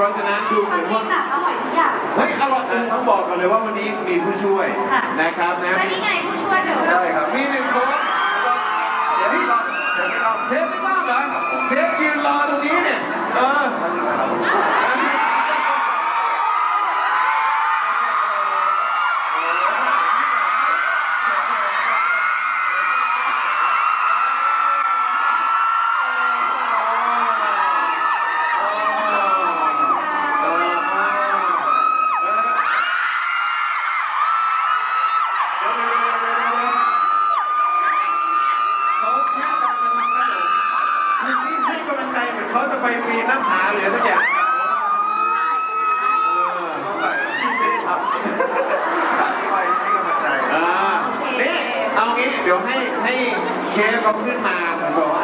ดูเหความืมอนจริว่างแบบอร่อยทุกอย่างเฮ้ยอร่อยต้องบอกก่อนเลยว่าวันนี้มีผู้ช่วยค่ะนะครับนะแล้วนี่ไงผู้ช่วยเดี๋ยวใช่ครับมีหนึ่งคนเชฟไม่ต้องเชฟไม่ต้องเชฟไม่ต้องเหรอเชฟยืนรอตรงนี้ เขาแค่กำลังจะทำขนมคุณนี่ให้กำลังใจเหมือนเขาจะไปปีนหน้าผาหรือสักอย่างใส่ไม่ได้ทำไปให้กำลังใจเออนี่เอางี้เดี๋ยวให้ให้เชฟเขาขึ้นมาผมบอกว่า